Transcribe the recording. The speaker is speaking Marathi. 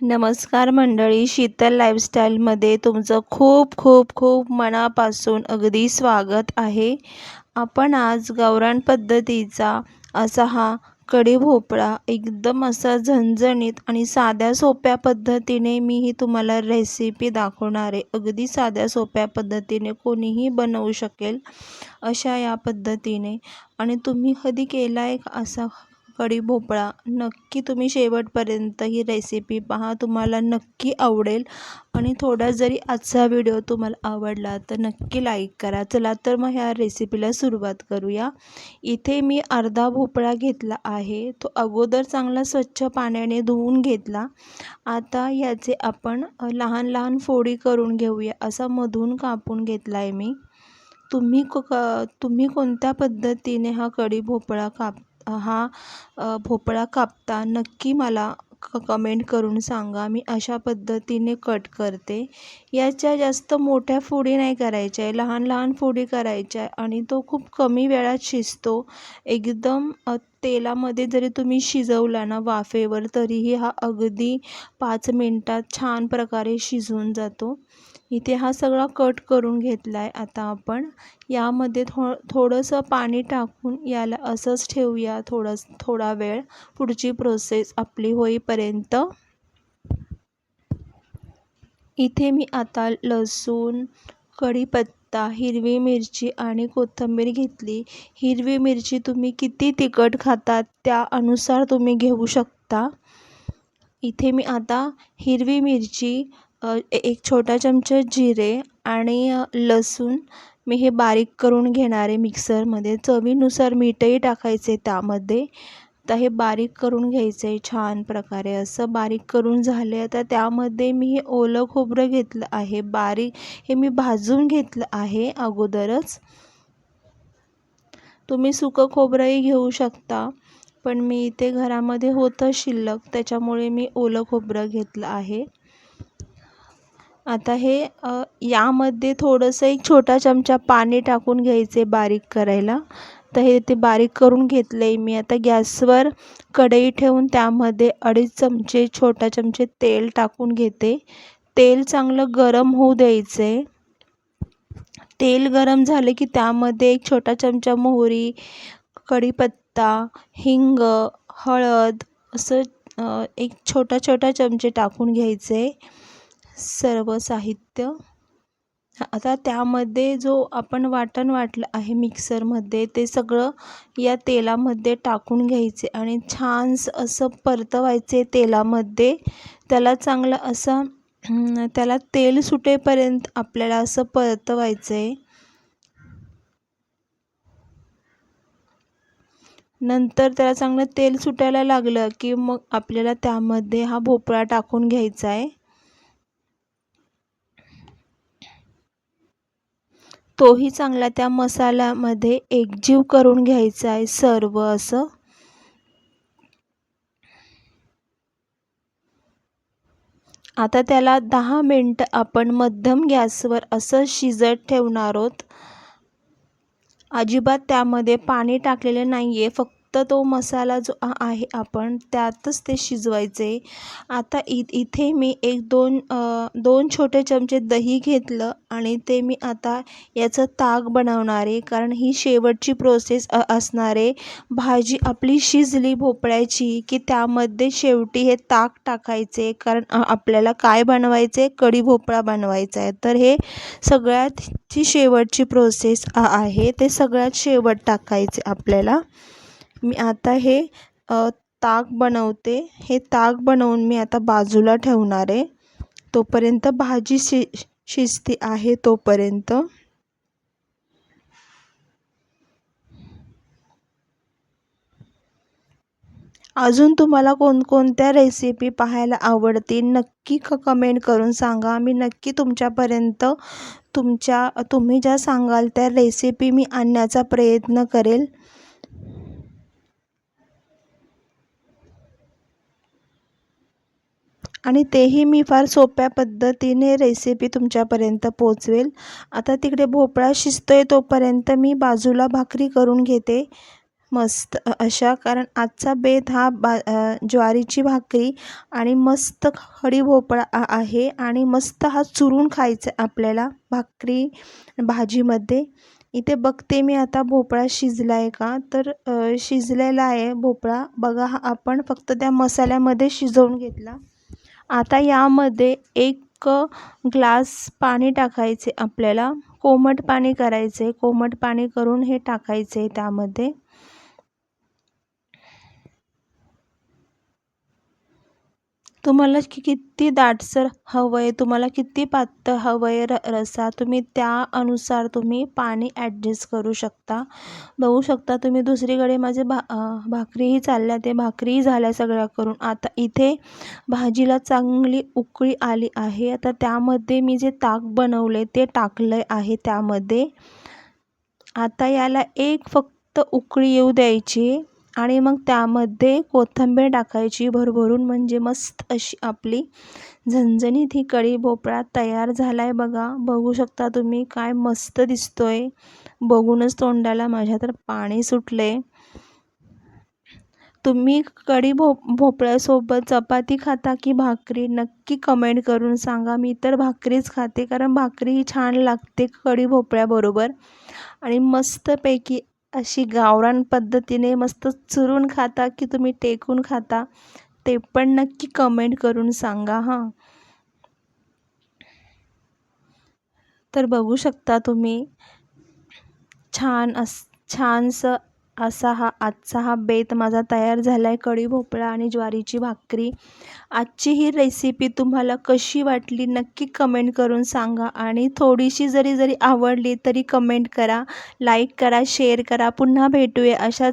नमस्कार मंडळी शीतल लाईफस्टाईलमध्ये तुमचं खूप खूप खूप मनापासून अगदी स्वागत आहे. आपण आज गावरान पद्धतीचा असा हा कढी भोपळा एकदम असा झणझणीत आणि साध्या सोप्या पद्धतीने मी ही तुम्हाला रेसिपी दाखवणार आहे. अगदी साध्या सोप्या पद्धतीने कोणीही बनवू शकेल अशा या पद्धतीने. आणि तुम्ही कधी केला आहे का असा कढी भोपळा. नक्की तुम्ही शेवटपर्यंत ही रेसिपी पहा. तुम्हाला नक्की आवडेल. आणि थोडा जरी आजचा व्हिडिओ तुम्हाला आवडला तर नक्की लाईक करा. चला तर मग ह्या रेसिपीला सुरुवात करूया. इथे मी अर्धा भोपळा घेतला आहे. तो अगोदर चांगला स्वच्छ पाण्याने धुवून घेतला. आता याचे आपण लहान लहान फोडी करून घेऊया. असा मधून कापून घेतला आहे मी. तुम्ही क तुम्ही कोणत्या पद्धतीने हा कढी भोपळा काप हा भोपळा कापता नक्की मला क कमेंट करून सांगा. मी अशा पद्धतीने कट करते. याच्या जास्त मोठ्या फोडी नाही करायच्या आहे लहान लहान फोडी करायच्या आहे आणि तो खूप कमी वेळात शिजतो. एकदम तेलामध्ये जरी तुम्ही शिजवला ना वाफेवर तरीही हा अगदी पाच मिनटात छान प्रकारे शिजून जातो. इथे हा सगळा कट करून घेतला आहे आता आपण यामध्ये थो थोडंसं पाणी टाकून याला असंच ठेवूया थोडं थोडा वेळ. पुढची प्रोसेस आपली होईपर्यंत. इथे मी आता लसूण कढीपत्ता हिरवी मिरची आणि कोथिंबीर घेतली. हिरवी मिरची तुम्ही किती तिखट खातात त्यानुसार तुम्ही घेऊ शकता. इथे मी आता हिरवी मिरची एक छोटा चमचा जिरे आणि लसूण मी हे बारीक करून घेणार आहे मिक्सरमध्ये. चवीनुसार मीठही टाकायचे त्यामध्ये. आता हे बारीक करून घ्यायचं आहे छान प्रकारे. असं बारीक करून झाले आता त्यामध्ये मी हे ओलं खोबरं घेतलं आहे. बारीक हे मी भाजून घेतलं आहे अगोदरच. तुम्ही सुकं खोबरंही घेऊ शकता पण मी इथे घरामध्ये होतं शिल्लक त्याच्यामुळे मी ओलं खोबरं घेतलं आहे. आता हे यामध्ये थोडंसं एक छोटा चमचा पाणी टाकून घ्यायचे बारीक करायला. तर हे ते बारीक करून घेतलं. आहे मी आता गॅसवर कढई ठेवून त्यामध्ये अडीच चमचे छोटा चमचे तेल टाकून घेते. तेल चांगलं गरम होऊ द्यायचं. तेल गरम झाले की त्यामध्ये एक छोटा चमचा मोहरी कढीपत्ता हिंग हळद असं एक छोटा छोटा चमचे टाकून घ्यायचे. सर्व साहित्य आता त्यामध्ये जो आपण वाटण वाटलं आहे मिक्सरमध्ये ते सगळं या तेलामध्ये टाकून घ्यायचे आणि छानसं असं परतवायचे तेलामध्ये. त्याला चांगलं असं त्याला तेल सुटेपर्यंत आपल्याला असं परतवायचं आहे नंतर त्याला चांगलं तेल सुटायला लागलं की मग आपल्याला त्यामध्ये हा भोपळा टाकून घ्यायचा आहे तोही चांगला त्या मसाल्यामध्ये एकजीव करून घ्यायचा आहे सर्व असं. आता त्याला दहा मिनटं आपण मध्यम गॅसवर असं शिजत ठेवणार आहोत. अजिबात त्यामध्ये पाणी टाकलेले नाही आहे फक्त फक्त तो मसाला जो आहे आपण त्यातच ते शिजवायचे. आता इ इथे मी एक दोन दोन छोटे चमचे दही घेतलं आणि ते मी आता याचं ताक बनवणार आहे. कारण ही शेवटची प्रोसेस असणारे भाजी आपली शिजली भोपळ्याची की त्यामध्ये शेवटी हे ताक टाकायचे. कारण आपल्याला काय बनवायचे कढी भोपळा बनवायचा आहे. तर हे सगळ्यात शेवटची प्रोसेस आहे. ते सगळ्यात शेवट टाकायचे आपल्याला. मी आता हे ताक बनवते. हे ताक बनवून मी आता बाजूला ठेवणार आहे. तोपर्यंत भाजी शि शिजती आहे तोपर्यंत. अजून तुम्हाला कोणकोणत्या रेसिपी पाहायला आवडतील नक्की क कमेंट करून सांगा. मी नक्की तुमच्यापर्यंत तुमच्या तुम्ही ज्या सांगाल त्या रेसिपी मी आणण्याचा प्रयत्न करेल. आणि तेही मी फार सोप्या पद्धतीने रेसिपी तुमच्यापर्यंत पोचवेल. आता तिकडे भोपळा शिजतो आहे तोपर्यंत मी बाजूला भाकरी करून घेते. मस्त अशा कारण आजचा बेत हा बा ज्वारीची भाकरी आणि मस्त खडी भोपळा आहे आणि मस्त हा चुरून खायचा आहे आपल्याला भाकरी भाजीमध्ये. इथे बघते मी आता भोपळा शिजला आहे का? तर शिजलेला आहे भोपळा. बघा हा आपण फक्त त्या मसाल्यामध्ये शिजवून घेतला. आता यामध्ये एक ग्लास पाणी टाकायचे आपल्याला कोमट पाणी करायचे. कोमट पाणी करून हे टाकायचे त्यामध्ये. तुम्हाला की किती दाटसर हवं आहे तुम्हाला किती पातळ हवं आहे र रस्सा तुम्ही त्यानुसार तुम्ही पाणी ॲडजस्ट करू शकता. बघू शकता तुम्ही दुसरीकडे माझे भा भाकरीही चालल्या ते भाकरीही झाल्या सगळ्या करून. आता इथे भाजीला चांगली उकळी आली आहे. आता त्यामध्ये मी जे ताक बनवले ते टाकलं आहे त्यामध्ये. आता याला एक फक्त उकळी येऊ द्यायची. आणि मग त्यामध्ये कोथिंबीर टाकायची भरभरून म्हणजे मस्त अशी आपली झणझणीत ही कढी भोपळा तयार झाला आहे बघा. बघू शकता तुम्ही काय मस्त दिसतोय. बघूनच तोंडाला माझ्या तर पाणी सुटले तुम्ही कढी भो भोपळ्यासोबत चपाती खाता की भाकरी? नक्की कमेंट करून सांगा. मी तर भाकरीच खाते कारण भाकरी ही छान लागते कढी भोपळ्याबरोबर. आणि मस्तपैकी अशी गावरान पद्धतीने मस्त चुरून खाता की तुम्ही टेकून खाता ते पण नक्की कमेंट करून सांगा हां. तर बघू शकता तुम्ही छान अस छानसं असा हा आजचा हा बेत माझा तयार झाला आहे कढी भोपळा आणि ज्वारीची भाकरी. आजची ही रेसिपी तुम्हाला कशी वाटली नक्की कमेंट करून सांगा आणि थोडीशी जरी जरी आवडली तरी कमेंट करा लाईक करा शेअर करा. पुन्हा भेटूया अशाच